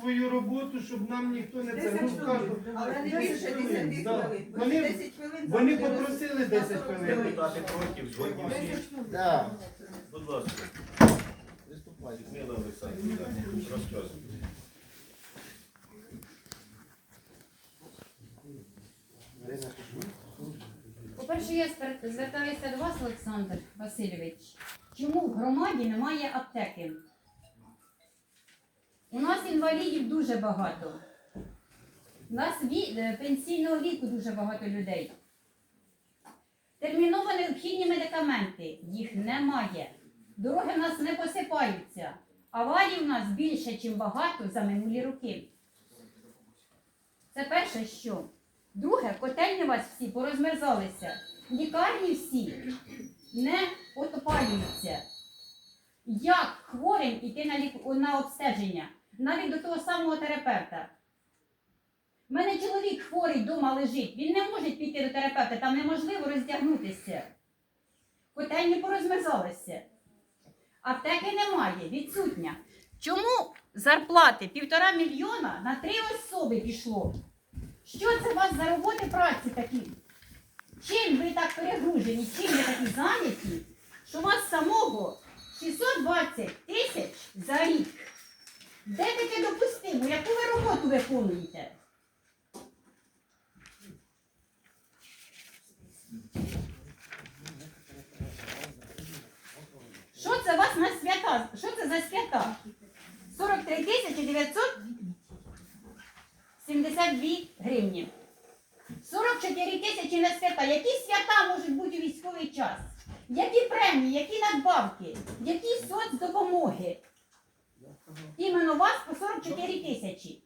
свою роботу, щоб нам ніхто не це. Ну, скажу, Але не 10 більше хвилин, 10 да. хвилин. Вони- 10 хвилин Вони попросили 10 хвилин. Депутати проти, згодні всі. Да. Будь ласка, Приступайте. Людмила Олександрівна, розказуйте. Ірина. По-перше, я звер- звертаюся до вас, Олександр Васильович. Чому в громаді немає аптеки? У нас інвалідів дуже багато. У нас ві- е, пенсійного віку дуже багато людей. Терміново необхідні медикаменти. Їх немає. Дороги в нас не посипаються. Аварій у нас більше, ніж багато за минулі роки. Це перше, що. Друге, котельні у вас всі порозмерзалися. Лікарні всі не отопалюються. Як хворим іти на, лік... на обстеження? Навіть до того самого терапевта. У мене чоловік хворий вдома лежить. Він не може піти до терапевта, там неможливо роздягнутися. Котельні порозмерзалися. Аптеки немає, відсутня. Чому зарплати півтора мільйона на три особи пішло? Що це у вас за роботи праці такі? Чим ви так перегружені, чим ви такі зайняті, що у вас самого 620 тисяч за рік? Де таке допустимо? Яку ви роботу виконуєте? Що це у вас на свята? Що це за свята? 43 тисячі 972 гривні. 44 тисячі на свята. Які свята можуть бути у військовий час? Які премії, які надбавки, які соцдопомоги? Іменно вас по 44 тисячі.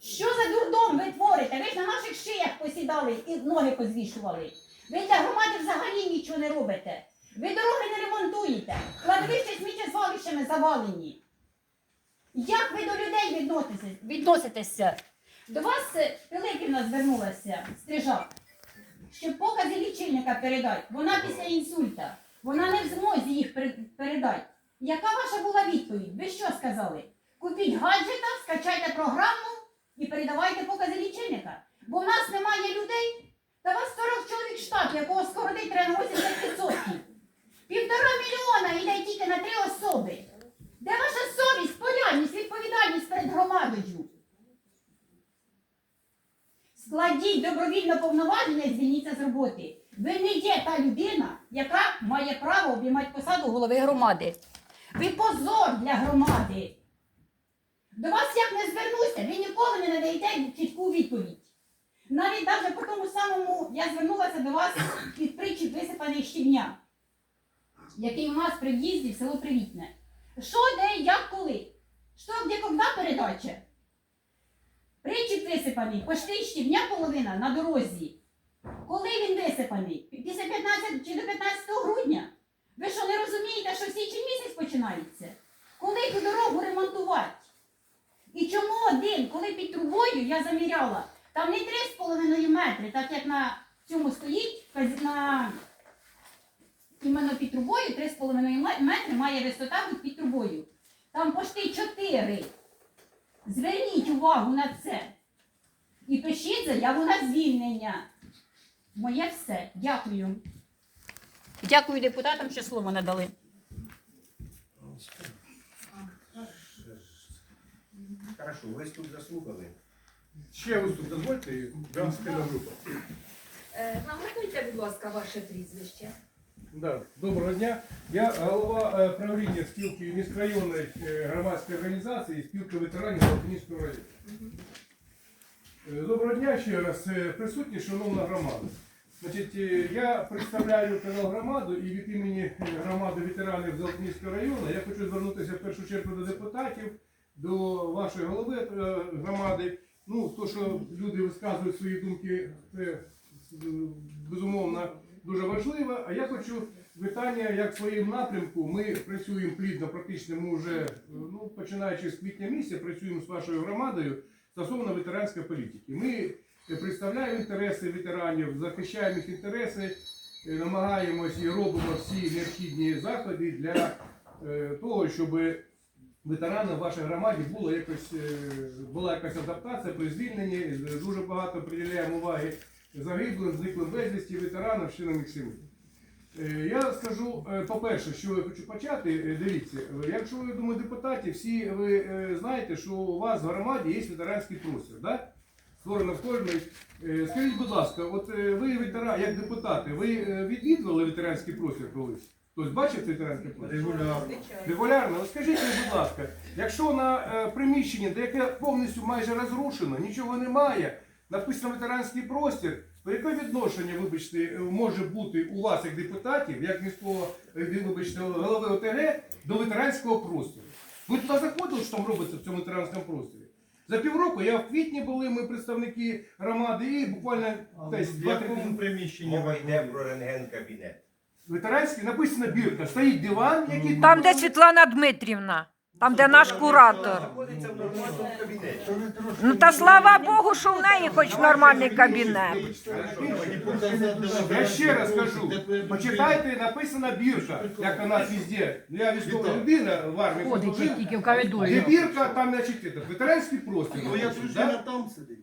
Що за дурдом ви творите? Ви ж на наших шиях посідали і ноги позвішували. Ви для громади взагалі нічого не робите. Ви дороги не ремонтуєте. Кладовище сміттєзвалищами завалені. Як ви до людей відноситеся? До вас е, Пилипівна звернулася, стрижак, щоб покази лічильника передати. Вона після інсульта. Вона не в змозі їх передати. Яка ваша була відповідь? Ви що сказали? Купіть гаджета, скачайте програму і передавайте покази лічильника. Бо в нас немає людей. Та вас 40 чоловік штат, якого скоротить треба на 80%. Півтора мільйона йде тільки на три особи. Де ваша совість, полярність, відповідальність перед громадою? Складіть добровільно повноваження звільніться з роботи. Ви не є та людина, яка має право обіймати посаду голови громади. Ви позор для громади. До вас як не звернуся, ви ніколи не надаєте чітку відповідь. Навіть навіть по тому самому я звернулася до вас під притчі висипаний щівня, який у нас при в'їзді в село Привітне. Що, де, як, коли? Що, де, коли передача? Висипаний, почти щівня половина на дорозі. Коли він висипаний? Після 15 чи до 15 грудня? Ви що не розумієте, що січень місяць починається? Коли ту дорогу ремонтувати? І чому один, коли під трубою я заміряла, там не 3,5 метри, так як на цьому стоїть, на іменно під трубою 3,5 метри має висота під трубою. Там почти 4. Зверніть увагу на це. І пишіть заяву на звільнення. Моє все. Дякую. Дякую депутатам, що слово надали. Хорошо, виступ заслухали. Ще виступ дозвольте, дам спільну групу. Е, Нагадуйте, будь ласка, ваше прізвище. Да. Доброго дня. Я голова е, правління спілки міськрайонної е, громадської організації спілки ветеранів Алтинівського району. Е, Доброго дня ще раз. Е, Присутні, шановна громада. Значить, е, я представляю канал громаду і від імені громади ветеранів Золотинівського району я хочу звернутися в першу чергу до депутатів, до вашої голови громади. Ну, то, що люди висказують свої думки, це безумовно дуже важливо. А я хочу питання, як в своєму напрямку. Ми працюємо плідно, практично ми вже ну, починаючи з квітня місяця, працюємо з вашою громадою стосовно ветеранської політики. Ми е, представляємо інтереси ветеранів, захищаємо їх інтереси, е, намагаємось і робимо всі необхідні заходи для е, того, щоб ветеранам в вашій громаді було якось, була якась адаптація при звільненні. Дуже багато приділяємо уваги загиблим, зниклим безвісті, ветеранам, членам їх сім'ї. Е, Я скажу, е, по-перше, що я хочу почати. Е, Дивіться, якщо ви думаю, депутаті, всі ви знаєте, що у вас в громаді є ветеранський простір, да? створено в кожній. Скажіть, будь ласка, от ви ветера, як депутати, ви відвідували ветеранський простір колись? Хтось бачив ветеранський простір? Регулярно. Регулярно. От скажіть будь ласка, якщо на приміщенні, де яке повністю майже розрушено, нічого немає, написано ветеранський простір, то яке відношення, вибачте, може бути у вас як депутатів, як міського е, вибачте, голови ОТГ до ветеранського простору? Ви туди заходили, що там робиться в цьому ветеранському просторі? За півроку я в квітні були, ми представники громади, і буквально десь В два-три якому приміщенні Мова йде про рентген-кабінет. ветеранський написано бірка. Стоїть диван, який Там, де Світлана Дмитрівна, там, де наш куратор. Ну та слава Богу, що в неї хоч нормальний кабінет. Я ще раз кажу, почитайте, написана бірка, як у нас везде. Я військова людина в армії служив. тільки в Є коридорі. бірка, там, значить, этот, ветеранський простір. Написано, дружина да? там сидить.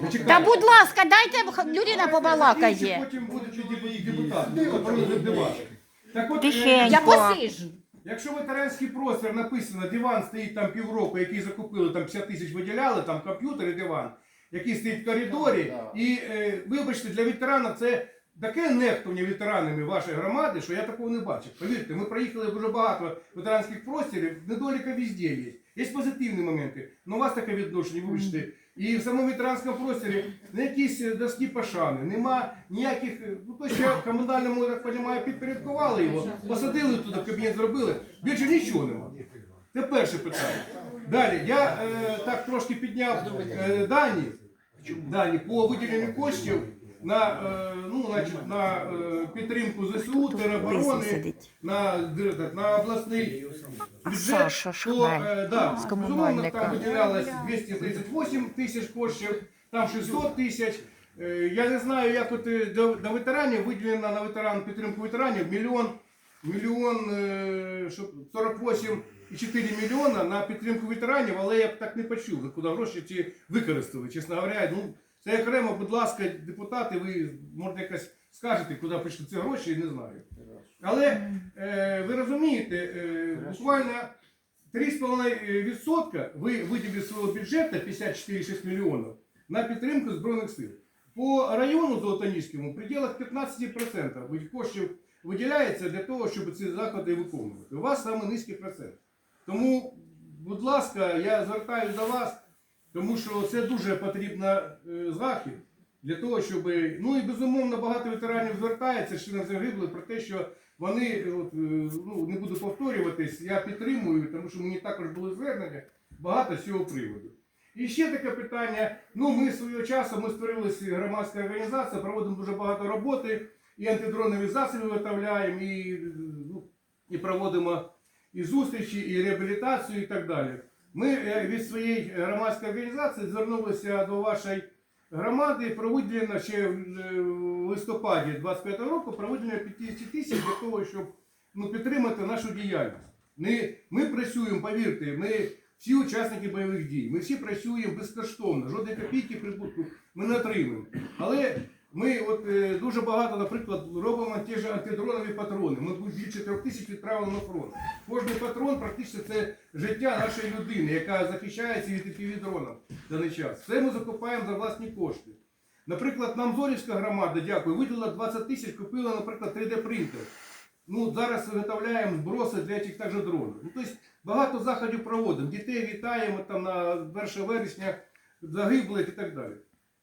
Почекайте. Та будь ласка, дайте людина побалакає. Потім будуть деп- депутати. Так от, е, Тихенько. Я посижу. Якщо ветеранський простір написано, диван стоїть там півроку, який закупили, там 50 тисяч виділяли, там комп'ютер і диван, який стоїть в коридорі. І е, вибачте, для ветерана це таке нехтування ветеранами вашої громади, що я такого не бачив. Повірте, ми проїхали дуже багато ветеранських просторів, недоліка везде є. Є позитивні моменти, але у вас таке відношення, вибачте. І в самому ветеранському просторі не якісь е, доски пошани, нема ніяких. е, Ну то ще в комунальному, я так розумію, підпорядкували його, посадили туди, кабінет зробили. Більше нічого нема. Це перше питання. Далі, я е, так трошки підняв е, дані, дані по виділенню коштів на, е, ну, значить, на е, підтримку ЗСУ, тероборони, на, на обласний бюджет. Саша То, Шхмель е, да, з безумовно, комунальника. там виділялось 238 тисяч коштів, там 600 тисяч. Е, Я не знаю, як от е, до, до ветеранів виділено на ветеран підтримку ветеранів мільйон, мільйон е, що, 48,4 мільйона на підтримку ветеранів, але я б так не почув, куди гроші ці використали, чесно говоря. Ну, це окремо, будь ласка, депутати, ви можете якось скажете, куди пішли ці гроші, не знаю. Але е, ви розумієте, е, буквально 3,5% ви виділили з свого бюджету 54,6 мільйонів на підтримку Збройних сил. По району Золотоніському в пределах 15% коштів виділяється для того, щоб ці заходи виконувати. У вас саме низький процент. Тому, будь ласка, я звертаюся до вас, тому що це дуже потрібно е, захід для того, щоб. Ну і безумовно багато ветеранів звертається, що не загибли про те, що вони, от, е, ну не буду повторюватись, я підтримую, тому що мені також були звернення багато з цього приводу. І ще таке питання. Ну, ми свого часу ми створили громадська організація, проводимо дуже багато роботи, і антидронові засоби виготовляємо, і, е, ну, і проводимо і зустрічі, і реабілітацію, і так далі. Ми е, від своєї громадської організації звернулися до вашої громади про виділення ще в е, листопаді 25 року про виділення 50 тисяч для того, щоб ну, підтримати нашу діяльність. Ми, ми працюємо, повірте, ми всі учасники бойових дій, ми всі працюємо безкоштовно, жодної копійки прибутку ми не отримуємо. Але ми от е, дуже багато, наприклад, робимо ті ж антидронові патрони. Ми більше трьох тисяч відправили на фронт. Кожний патрон практично це життя нашої людини, яка захищається від епівідронів в даний час. Це ми закупаємо за власні кошти. Наприклад, нам Зорівська громада, дякую, виділила 20 тисяч, купила, наприклад, 3D-принтер. Ну, зараз виготовляємо зброси для цих також дронів. Ну, тобто багато заходів проводимо. Дітей вітаємо там на 1 вересня загиблих і так далі.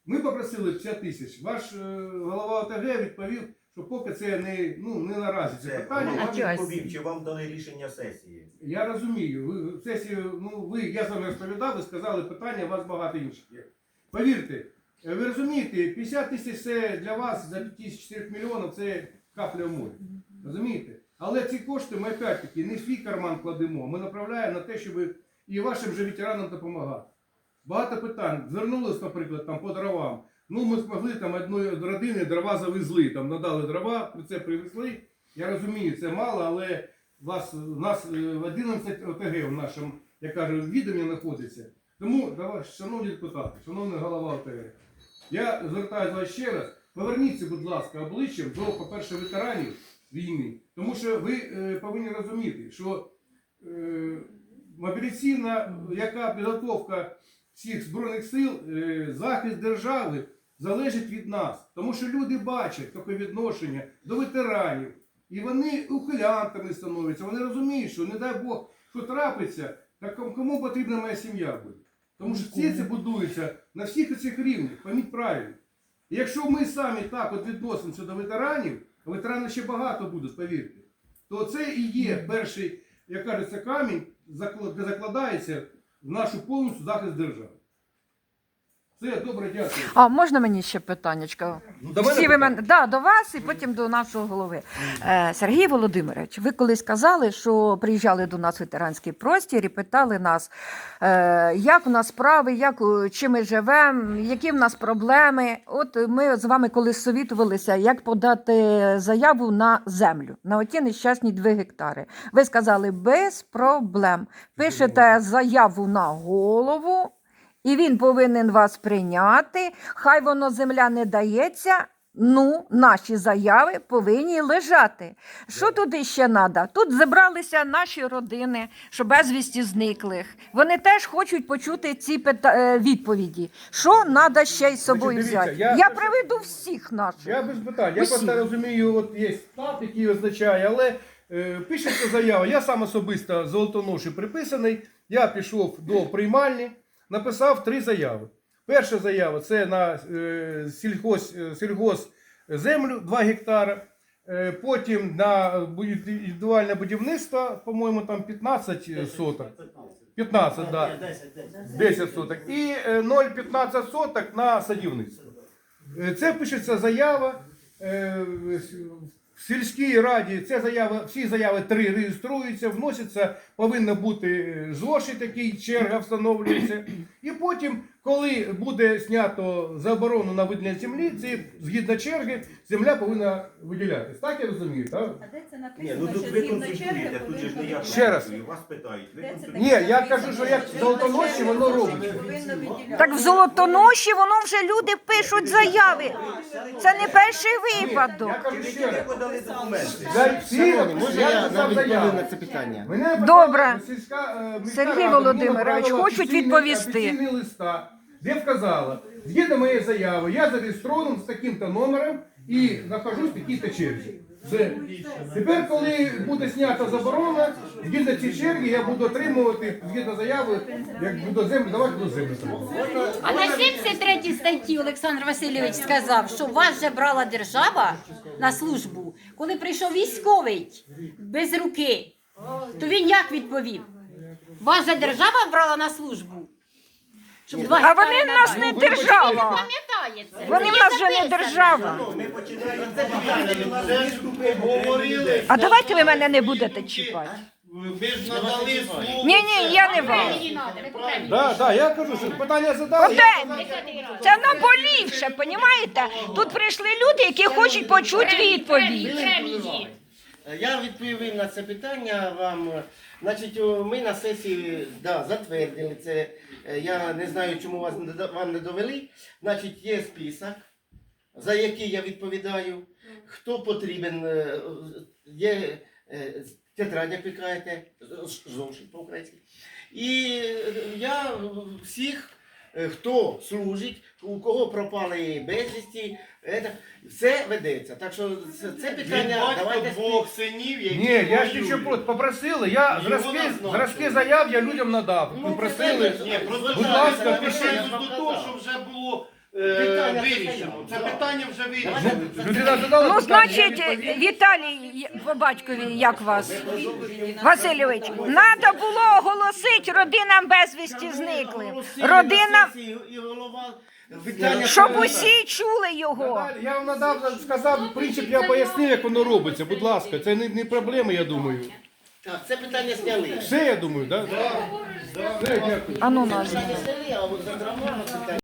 Ми попросили 50 тисяч. Ваш е, голова ОТГ відповів, що поки це не, ну, не наразі це Це питання. вам А відповів, чи вам дали рішення сесії? Я розумію. Ви в сесію, ну ви, я з вами розповідав, ви сказали питання, у вас багато інших є. Повірте, е, ви розумієте, 50 тисяч це для вас за 54 мільйонів це капля в морі. Розумієте? Але ці кошти ми опять-таки не в свій карман кладемо, ми направляємо на те, щоб і вашим же ветеранам допомагати. Багато питань. Звернулись, наприклад, там по дровам. Ну, ми змогли там одної родини дрова завезли, там надали дрова, це привезли. Я розумію, це мало, але вас, нас е, 11 ОТГ в нашому, я кажу, відомі знаходиться. Тому, давай, шановні депутати, шановний голова ОТГ, я звертаю до вас ще раз, поверніться, будь ласка, обличчям до, по-перше, ветеранів війни. Тому що ви е, повинні розуміти, що е, мобілізаційна яка підготовка всіх збройних сил, е, захист держави залежить від нас. Тому що люди бачать таке відношення до ветеранів. І вони ухилянтами становляться. Вони розуміють, що не дай Бог, що трапиться, так кому потрібна моя сім'я буде. Тому що всі це будується на всіх цих рівнях, пам'ять правильно. І якщо ми самі так от відносимося до ветеранів, а ветерани ще багато будуть, повірте, то це і є перший, як кажеться, камінь, де закладається нашу повністю захист держави. Все, добре, дякую. А можна мені ще питаннячка? Ну, до мене Всі ви питання? мене да, до вас і потім до нашого голови. Е, Сергій Володимирович, ви колись казали, що приїжджали до нас в ветеранський простір і питали нас, е, як у нас справи, як у- чи ми живемо, які в нас проблеми. От ми з вами колись совітувалися, як подати заяву на землю, на оті нещасні 2 гектари. Ви сказали без проблем. Пишете заяву на голову. І він повинен вас прийняти. Хай воно земля не дається. Ну, наші заяви повинні лежати. Що туди ще треба? Тут зібралися наші родини, що безвісті зниклих. Вони теж хочуть почути ці пита- е, відповіді. Що треба ще й з собою Значить, дивіться, взяти? я- Я, приведу всіх наших. Я без питань. Я Усі. просто розумію, от є штат, який означає, але е, пишеться заява. Я сам особисто золотоноші приписаний. Я пішов до приймальні, написав три заяви. Перша заява це на е, сільхоз, е, сільгоз землю 2 гектара. Е, Потім на індивідуальне будівництво, по-моєму, там 15 соток. 15, так. Да. 10 соток. І е, 0,15 соток на садівництво. Це пишеться заява. В сільській раді це заява, всі заяви три реєструються, вносяться, повинна бути е, зошит, такий черга встановлюється. І потім, коли буде знято заборону на виділення землі, це згідно черги, земля повинна виділятися. Так я розумію, так? А де це Ні, ну тут ви консультуєте, тут же ж не я. Ще раз. Вас питають. Ви Де це консультуєте. Ні, я кажу, що як золотоноші воно робиться. Так в золотоноші воно вже люди пишуть заяви. Це не перший випадок. Я кажу ще Ви подали документи. Я всі я написав заяву. на це питання? Мене Добре. сільська, е, міська Сергій рада, Володимирович, направила хочуть відповісти. Офіційний листа, де вказала, згідно моєї заяви, я зареєстрований з таким-то номером і нахожусь в такій-то черзі. Все. Тепер, коли буде знята заборона, згідно цієї черги я буду отримувати, згідно заяви, як буду землю, давати буду землю. А на 73 статті Олександр Васильович сказав, що вас вже брала держава на службу, коли прийшов військовий без руки. То він як відповів? Вас же держава брала на службу? Щоб два А вони в нас не держава. Вони в нас вже не держава. Ми починаємо це питання, у нас говорили. А давайте ви мене не будете чіпати. Ми ж надали слово. Ні, ні, я не вам. Так, так, я кажу, що питання задали. я Оте, це наболівше, понімаєте? Тут прийшли люди, які хочуть почути відповідь. Премії. Я відповім на це питання вам. Значить, о, ми на сесії да, затвердили це. Е, Я не знаю, чому вас вам не довели. Значить, є список, за який я відповідаю. Хто потрібен, е, є е, тетрадь, як ви кажете, зовсім по-українськи. І я всіх, хто служить, у кого пропали безвісті, е, все ведеться. Так що це, це питання. Давайте двох синів, які Ні, я ще воюють. проти. Попросили, я Його зразки, назначили. зразки заяв я людям надав. Ну, Попросили. це- Ні, просто Будь ласка, пишіть. до того, що вже було е, Питання вирішено. Це питання вже вирішено. Ну, людина задала Ну, питання, я значить, відповів. Віталій, по батькові, як вас? Васильович, треба було оголосити родинам безвісті зниклим. Родинам, І голова питання. щоб усі чули його. Я вам надав, сказав, принцип, я пояснив, як воно робиться. Будь ласка, це не, не проблема, я думаю. Так, це питання зняли. Все, я думаю, так? Да? Все, дякую. А ну, нас. Питання зняли, а от за громаду питання.